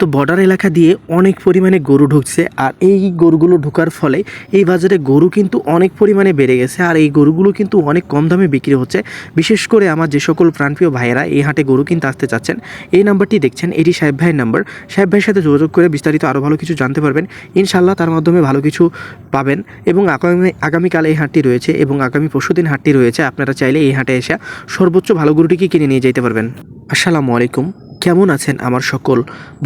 তো বর্ডার এলাকা দিয়ে অনেক পরিমাণে গরু ঢুকছে আর এই গরুগুলো ঢোকার ফলে এই বাজারে গরু কিন্তু অনেক পরিমাণে বেড়ে গেছে আর এই গরুগুলো কিন্তু অনেক কম দামে বিক্রি হচ্ছে। বিশেষ করে আমার যে সকল প্রাণপ্রিয় ভাইয়েরা এই হাটে গরু কিনতে আসতে চাচ্ছেন, এই নাম্বারটি দেখছেন, এটি সাহেব ভাইয়ের নাম্বার। সাহেব ভাইয়ের সাথে যোগাযোগ করে বিস্তারিত আরও ভালো কিছু জানতে পারবেন। ইনশাল্লাহ তার মাধ্যমে ভালো কিছু পাবেন এবং আগামী, আগামীকাল এই হাটটি রয়েছে এবং আগামী পরশুদিন হাটটি রয়েছে। আপনারা চাইলে এই হাটে এসে সর্বোচ্চ ভালো গরুটিকে কিনে নিয়ে যেতে পারবেন। আসসালামু আলাইকুম। কেমন আছেন আমার সকল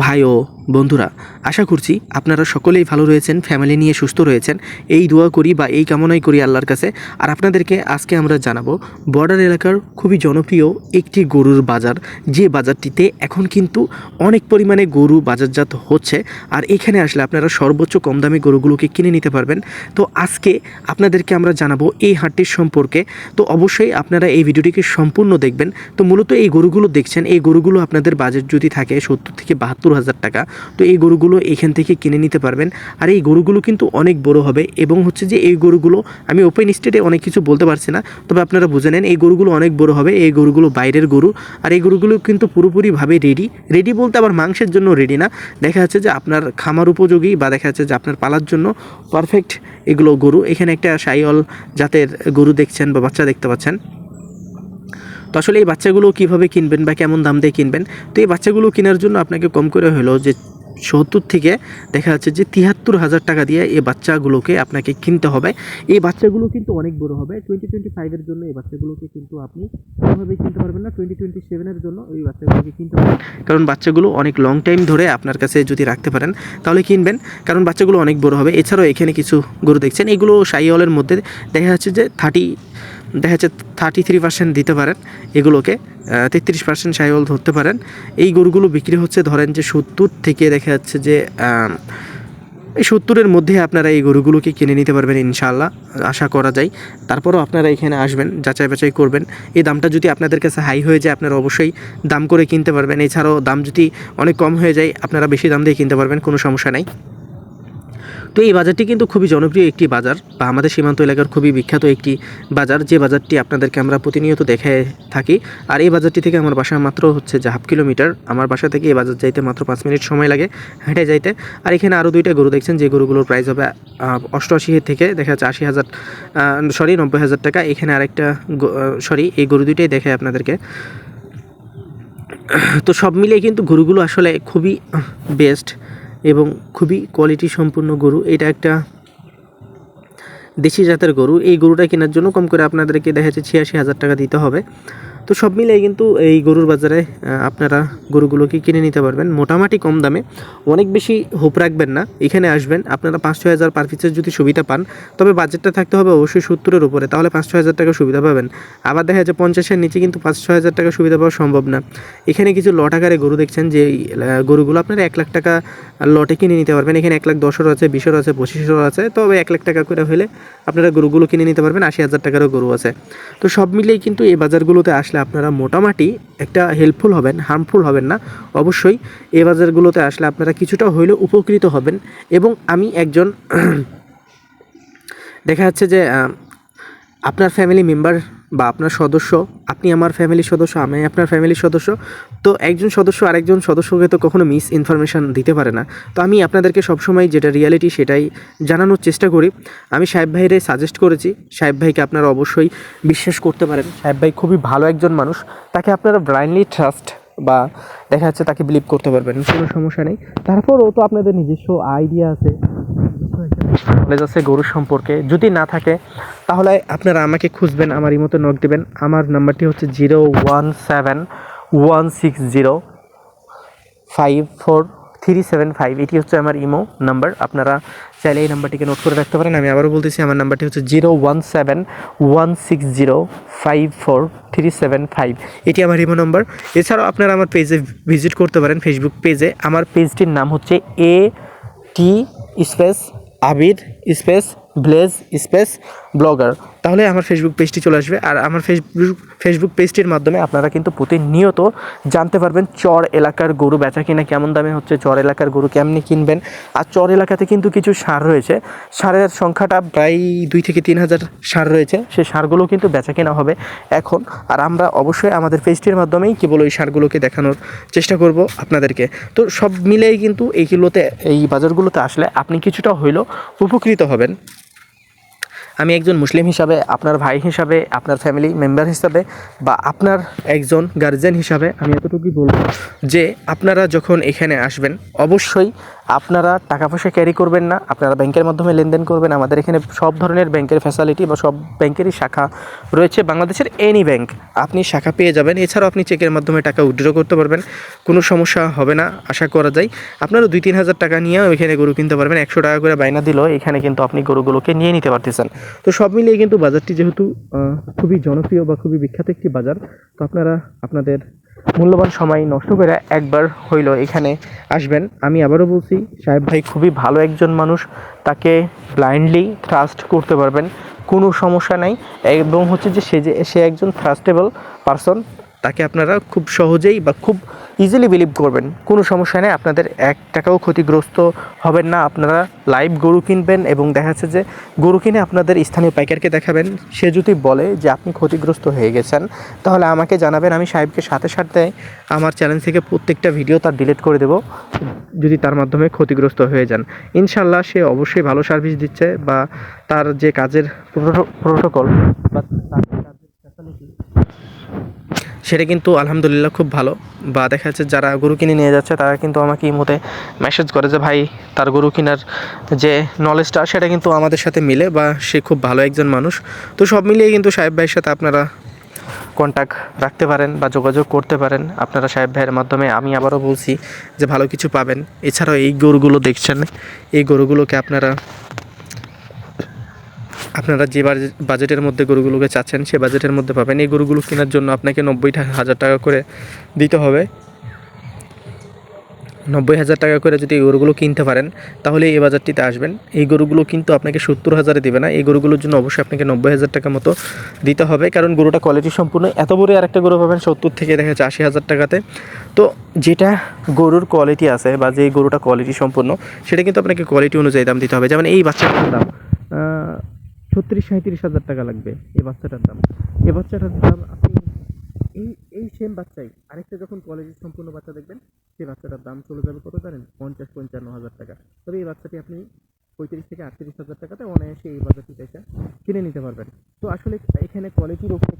ভাই ও বন্ধুরা? আশা করছি আপনারা সকলেই ভালো রয়েছেন ফ্যামিলি নিয়ে সুস্থ রয়েছেন। এই দোয়া করি বা এই কামনাই করি আল্লাহর কাছে। আর আপনাদেরকে আজকে আমরা জানাব, বর্ডার এলাকার খুবই জনপ্রিয় একটি গরুর বাজার। যে বাজারটিতে এখন কিন্তু অনেক পরিমাণে গরু বাজারজাত হচ্ছে। আর এখানে আসলে আপনারা সর্বোচ্চ কম দামে গরুগুলোকে কিনে নিতে পারবেন। তো আজকে আপনাদেরকে আমরা জানাব এই হাটটির সম্পর্কে। তো অবশ্যই আপনারা এই ভিডিওটিকে সম্পূর্ণ দেখবেন। তো মূলত এই গরুগুলো দেখছেন, এই গরুগুলো আপনাদের বাজেট যদি থাকে সত্তর থেকে বাহাত্তর হাজার টাকা, তো এই গরুগুলো এখান থেকে কিনে নিতে পারবেন। আর এই গরুগুলো কিন্তু অনেক বড় হবে এবং হচ্ছে যে এই গরুগুলো, আমি ওপেন স্টেটে অনেক কিছু বলতে পারছি না, তবে আপনারা বুঝে নেন, এই গরুগুলো অনেক বড় হবে, এই গরুগুলো বাইরের গরু। আর এই গরুগুলো কিন্তু পুরোপুরিভাবে রেডি রেডি বলতে আবার মাংসের জন্য রেডি না। দেখা যাচ্ছে যে আপনার খামার উপযোগী বা দেখা যাচ্ছে যে আপনার পালার জন্য পারফেক্ট এগুলো গরু। এখানে একটা সাইওয়াল জাতের গরু দেখছেন বা বাচ্চা দেখতে পাচ্ছেন। তো আসলে এই বাচ্চাগুলো কীভাবে কিনবেন বা কেমন দাম দিয়ে কিনবেন? তো এই বাচ্চাগুলো কেনার জন্য আপনাকে কম করে হলো যে সত্তর থেকে দেখা যাচ্ছে যে তিয়াত্তর হাজার টাকা দিয়ে এই বাচ্চাগুলোকে আপনাকে কিনতে হবে। এই বাচ্চাগুলো কিন্তু অনেক বড় হবে। টোয়েন্টি টোয়েন্টি ফাইভের জন্য এই বাচ্চাগুলোকে কিন্তু আপনি কোনোভাবেই কিনতে পারবেন না। টোয়েন্টি টোয়েন্টি সেভেনের জন্য এই বাচ্চাগুলোকে কিনতে পারবেন কারণ বাচ্চাগুলো অনেক লং টাইম ধরে আপনার কাছে যদি রাখতে পারেন, তাহলে কিনবেন। কারণ বাচ্চাগুলো অনেক বড় হবে। এছাড়াও এখানে কিছু গরু দেখছেন। এগুলো সাইওয়ালের মধ্যে দেখা যাচ্ছে যে থার্টি দেখা যাচ্ছে থার্টি থ্রি পার্সেন্ট দিতে পারেন, এগুলোকে তেত্রিশ পার্সেন্ট সাইওয়াল ধরতে পারেন। এই গরুগুলো বিক্রি হচ্ছে, ধরেন যে সত্তর থেকে দেখা যাচ্ছে যে এই সত্তরের মধ্যে আপনারা এই গরুগুলোকে কিনে নিতে পারবেন ইনশাআল্লাহ, আশা করা যায়। তারপরও আপনারা এখানে আসবেন যাচাই বাছাই করবেন। এই দামটা যদি আপনাদের কাছে হাই হয়ে যায়, আপনারা অবশ্যই দাম করে কিনতে পারবেন। এছাড়াও দাম যদি অনেক কম হয়ে যায়, আপনারা বেশি দাম দিয়ে কিনতে পারবেন, কোনো সমস্যা নাই। তো এই বাজারটি কিন্তু খুবই জনপ্রিয় একটি বাজার। বা আমাদের সীমান্ত এলাকার খুবই বিখ্যাত একটি বাজার। যে বাজারটি আপনাদেরকে আমরা প্রতিনিয়ত দেখে থাকি, আর এই বাজারটি থেকে আমার বাসা মাত্র হচ্ছে যে হাফ কিলোমিটার। আমার বাসা থেকে এই বাজার যাইতে মাত্র পাঁচ মিনিট সময় লাগে হেঁটে যাইতে। আর এখানে আরও দুইটা গরু দেখছেন, যে গরুগুলোর প্রাইস হবে অষ্টআশি থেকে দেখা যাচ্ছে আশি হাজার সরি নব্বই হাজার টাকা। এখানে আরেকটা সরি এই গরু দুইটাই দেখে আপনাদেরকে। তো সব মিলিয়ে কিন্তু গরুগুলো আসলে খুবই বেস্ট এবং খুবই কোয়ালিটি সম্পূর্ণ গরু। এটা একটা দেশি জাতের গরু। এই গরুটা কেনার জন্য কম করে আপনাদেরকে দেখা যাচ্ছে ছিয়াশি হাজার টাকা দিতে হবে। তো সব মিলিয়ে কিন্তু এই গরুর বাজারে আপনারা গরুগুলোকে কিনে নিতে পারবেন। মোটামুটি কম দামে। অনেক বেশি হোপ রাখবেন না। এখানে আসবেন, আপনারা পাঁচ ছয় হাজার পার পিসের যদি সুবিধা পান, তবে বাজেটটা থাকতে হবে অবশ্যই সত্তরের উপরে, তাহলে পাঁচ ছয় হাজার টাকা সুবিধা পাবেন। আবার দেখা যায় পঞ্চাশের নিচে কিন্তু পাঁচ ছয় হাজার টাকা সুবিধা পাওয়া সম্ভব না। এখানে কিছু লট আকারে গরু দেখছেন যে গরুগুলো আপনারা এক লাখ টাকা লটে কিনে নিতে পারবেন। এখানে এক লাখ দশেরও আছে, বিশেরও আছে, পঁচিশেরও আছে। তবে এক লাখ টাকা করে হলে আপনারা গরুগুলো কিনে নিতে পারবেন। আশি হাজার টাকারও গরু আছে। তো সব মিলিয়ে কিন্তু এই বাজারগুলোতে আসলে আপনারা মোটামুটি একটা হেল্পফুল হবেন হার্মফুল হবেন না। অবশ্যই এ বাজারগুলোতে আসলে আপনারা কিছুটা হইলেও উপকৃত হবেন। এবং আমি একজন দেখা যাচ্ছে যে আপনার ফ্যামিলি মেম্বার বা আপনার সদস্য, আপনি আমার ফ্যামিলির সদস্য, আমি আপনার ফ্যামিলির সদস্য, তো একজন সদস্য আরেকজন সদস্যকে তো কখনো মিস ইনফরমেশান দিতে পারে না। তো আমি আপনাদেরকে সবসময় যেটা রিয়ালিটি সেটাই জানানোর চেষ্টা করি। আমি সাহেব ভাইরে সাজেস্ট করেছি, সাহেব ভাইকে আপনারা অবশ্যই বিশ্বাস করতে পারেন। সাহেব ভাই খুবই ভালো একজন মানুষ, তাকে আপনারা ব্লাইন্ডলি ট্রাস্ট বা দেখা যাচ্ছে তাকে বিলিভ করতে পারবেন, কোনো সমস্যা নেই। তারপরও তো আপনাদের নিজস্ব আইডিয়া আছে। নলেজ আছে গরুর সম্পর্কে যদি না থাকে, তাহলে আপনারা আমাকে খুঁজবেন, আমার এই মতো নক দেবেন। আমার নাম্বারটি হচ্ছে zero one seven one six zero five four three seven five. এটি হচ্ছে আমার ইমো নাম্বার। আপনারা চাইলে এই নাম্বারটিকে নোট করে রাখতে পারেন। আমি আবারও বলতেছি, আমার নাম্বারটি হচ্ছে zero one seven one six zero five four three seven five. এটি আমার ইমো নাম্বার। এছাড়াও আপনারা আমার পেজে ভিজিট করতে পারেন ফেসবুক পেজে আমার পেজটির নাম হচ্ছে A T space Abir space blaze space blogger. তাহলে আমার ফেসবুক পেজটি চলে আসবে। আর আমার ফেসবুক ফেসবুক পেজটির মাধ্যমে আপনারা কিন্তু প্রতিনিয়ত জানতে পারবেন চর এলাকার গরু বেচা কিনা কেমন দামে হচ্ছে, চর এলাকার গরু কেমনি কিনবেন, আর চর এলাকাতে কিন্তু কিছু সার রয়েছে। সারের সংখ্যাটা প্রায় দুই থেকে তিন হাজার সার রয়েছে। সেই সারগুলো কিন্তু বেচা কেনা হবে এখন। আর আমরা অবশ্যই আমাদের পেজটির মাধ্যমেই কেবল ওই সারগুলোকে দেখানোর চেষ্টা করব আপনাদেরকে। তো সব মিলেই কিন্তু এইগুলোতে এই বাজারগুলোতে আসলে আপনি কিছুটা হইলেও উপকৃত হবেন। আমি একজন মুসলিম হিসাবে, আপনার ভাই হিসাবে, আপনার ফ্যামিলি মেম্বার হিসাবে বা আপনার একজন গার্জেন হিসাবে আমি এতটুকুই বলব যে আপনারা যখন এখানে আসবেন, অবশ্যই আপনারা টাকা পয়সা ক্যারি করবেন না। আপনারা ব্যাংকের মাধ্যমে লেনদেন করবেন। আমাদের এখানে সব ধরনের ব্যাংকের ফ্যাসিলিটি বা সব ব্যাংকেরই শাখা রয়েছে। বাংলাদেশের এনি ব্যাংক আপনি শাখা পেয়ে যাবেন। এছাড়াও আপনি চেকের মাধ্যমে টাকা উইথড্র করতে পারবেন। কোনো সমস্যা হবে না, আশা করা যায়। আপনারা দুই তিন হাজার টাকা নিয়েও এখানে গরু কিনতে পারবেন। একশো টাকা করে বাইনা দিলেও এখানে কিন্তু আপনি গরুগুলোকে নিয়ে নিতে পারতেছেন। তো সব মিলিয়ে কিন্তু বাজারটি যেহেতু খুবই জনপ্রিয় বা খুবই বিখ্যাত একটি বাজার, তো আপনারা আপনাদের মূল্যবান সময় নষ্ট করে একবার হইল এখানে আসবেন। আমি আবারও বলছি, সাহেব ভাই খুবই ভালো একজন মানুষ, তাকে ব্লাইন্ডলি ট্রাস্ট করতে পারবেন, কোনো সমস্যা নাই। এবং হচ্ছে যে সে যে, সে একজন ট্রাস্টেবল পারসন তাকে আপনারা খুব সহজেই বা খুব ইজিলি বিলিভ করবেন। কোনো সমস্যা নেই, আপনাদের এক টাকাও ক্ষতিগ্রস্ত হবেন না। আপনারা লাইভ গরু কিনবেন এবং দেখা যাচ্ছে যে গরু কিনে আপনাদের স্থানীয় পাইকারকে দেখাবেন। সে যদি বলে যে আপনি ক্ষতিগ্রস্ত হয়ে গেছেন, তাহলে আমাকে জানাবেন, আমি সাহেবকে সাথে সাথে আমার চ্যানেল থেকে প্রত্যেকটা ভিডিও তার ডিলিট করে দেব, যদি তার মাধ্যমে ক্ষতিগ্রস্ত হয়ে যান। ইনশাল্লাহ সে অবশ্যই ভালো সার্ভিস দিচ্ছে বা তার যে কাজের প্রোটোকল বা তার যে কাজের ফ্যাসিলিটি সেটা কিন্তু আলহামদুলিল্লাহ খুব ভালো। বা দেখা যাচ্ছে যারা গরু কিনে নিয়ে যাচ্ছে, তারা কিন্তু আমাকে এই মতে মেসেজ করে যে, ভাই, তার গরু কেনার যে নলেজটা সেটা কিন্তু আমাদের সাথে মিলে বা সে খুব ভালো একজন মানুষ। তো সব মিলিয়ে কিন্তু সাহেব ভাইয়ের সাথে আপনারা কন্ট্যাক্ট রাখতে পারেন বা যোগাযোগ করতে পারেন। আপনারা সাহেব ভাইয়ের মাধ্যমে আমি আবারও বলছি যে, ভালো কিছু পাবেন। এছাড়াও এই গরুগুলো দেখছেন, এই গরুগুলোকে আপনারা আপনারা যে বাজে- বাজেটের মধ্যে গরুগুলোকে চাচ্ছেন, সে বাজেটের মধ্যে পাবেন। এই গরুগুলো কেনার জন্য আপনাকে নব্বই হাজার টাকা করে দিতে হবে। নব্বই হাজার টাকা করে যদি এই গরুগুলো কিনতে পারেন, তাহলে এই বাজারটিতে আসবেন। এই গরুগুলো কিন্তু আপনাকে সত্তর হাজারে দেবে না। এই গরুগুলোর জন্য অবশ্যই আপনাকে নব্বই হাজার টাকা মতো দিতে হবে। কারণ গরুটা কোয়ালিটি সম্পূর্ণ এত বড় আরেকটা গরু পাবেন, সত্তর থেকে দেখা যাচ্ছে আশি হাজার টাকাতে। তো যেটা গরুর কোয়ালিটি আছে বা যে গরুটা কোয়ালিটি সম্পূর্ণ, সেটা কিন্তু আপনাকে কোয়ালিটি অনুযায়ী দাম দিতে হবে। যেমন এই বাচ্চাটার দাম ছত্রিশ সাঁত্রিশ হাজার টাকা লাগবে এই বাচ্চাটার দাম। এই বাচ্চাটার দাম আপনি এই এই সেম বাচ্চাই, আরেকটা যখন কলেজের সম্পূর্ণ বাচ্চা দেখবেন, সেই বাচ্চাটার দাম চলে যাবে কত জানেন? পঞ্চাশ পঞ্চান্ন হাজার টাকা। তবে এই বাচ্চাটি আপনি পঁয়ত্রিশ থেকে আটত্রিশ হাজার টাকাতে অনায়াসে এই বাজারটি থেকে কিনে নিতে পারবেন। তো আসলে এখানে কোয়ালিটির উপর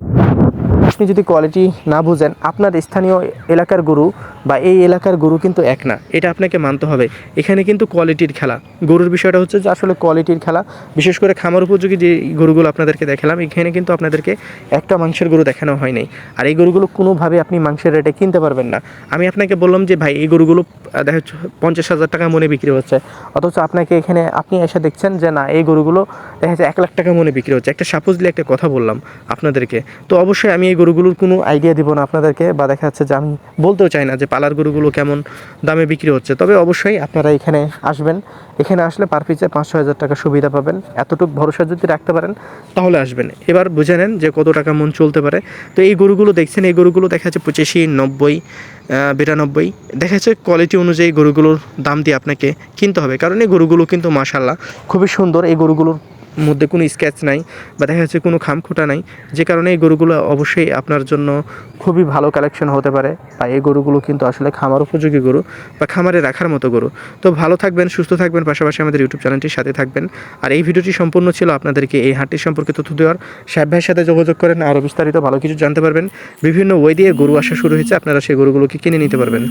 আপনি যদি কোয়ালিটি না বুঝেন, আপনার স্থানীয় এলাকার গরু বা এই এলাকার গরু কিন্তু এক না, এটা আপনাকে মানতে হবে। এখানে কিন্তু কোয়ালিটির খেলা। গরুর বিষয়টা হচ্ছে যে আসলে কোয়ালিটির খেলা। বিশেষ করে খামার উপযোগী যে গরুগুলো আপনাদেরকে দেখালাম, এখানে কিন্তু আপনাদেরকে একটা মাংসের গরু দেখানো হয় নাই। আর এই গরুগুলো কোনোভাবে আপনি মাংসের রেটে কিনতে পারবেন না। আমি আপনাকে বললাম যে, ভাই, এই গরুগুলো দেখা যাচ্ছে পঞ্চাশ হাজার টাকা মনে বিক্রি হচ্ছে। অথচ আপনাকে এখানে আপনি এসে দেখছেন যে না, এই গরুগুলো দেখা যাচ্ছে এক লাখ টাকা মনে বিক্রি হচ্ছে। একটা সাপোজলি একটা কথা বললাম আপনাদেরকে। তো অবশ্যই আমি এই গরুগুলোর কোনো আইডিয়া দিব না আপনাদেরকে বা দেখা যাচ্ছে যে আমি বলতেও চাই না যে পালার গরুগুলো কেমন দামে বিক্রি হচ্ছে। তবে অবশ্যই আপনারা এখানে আসবেন। এখানে আসলে পার পিসে পাঁচশো হাজার টাকা সুবিধা পাবেন। এতটুকু ভরসা যদি রাখতে পারেন, তাহলে আসবেন। এবার বুঝে নেন যে কত টাকা মন চলতে পারে। তো এই গরুগুলো দেখছেন, এই গরুগুলো দেখা যাচ্ছে পঁচাশি, নব্বই বিরানব্বই। দেখা যাচ্ছে কোয়ালিটি অনুযায়ী গরুগুলোর দাম দিয়ে আপনাকে কিনতে হবে। কারণ এই গরুগুলো কিন্তু মাশাল্লাহ খুবই সুন্দর। এই গরুগুলোর মধ্যে কোনো স্ক্যাচ নাই বা দেখা যাচ্ছে কোনো খামখোটা নাই। যে কারণে এই গরুগুলো অবশ্যই আপনার জন্য খুবই ভালো কালেকশন হতে পারে। বা এই গরুগুলো কিন্তু আসলে খামার উপযোগী গরু বা খামারে রাখার মতো গরু। তো ভালো থাকবেন, সুস্থ থাকবেন, পাশাপাশি আমাদের ইউটিউব চ্যানেলটির সাথে থাকবেন। আর এই ভিডিওটি সম্পূর্ণ ছিল আপনাদেরকে এই হাটটির সম্পর্কে তথ্য দেওয়ার। সাহেব ভাইয়ের সাথে যোগাযোগ করেন, আরও বিস্তারিত ভালো কিছু জানতে পারবেন। বিভিন্ন ওয়ে দিয়ে গরু আসা শুরু হয়েছে, আপনারা সেই গরুগুলোকে কিনে নিতে পারবেন।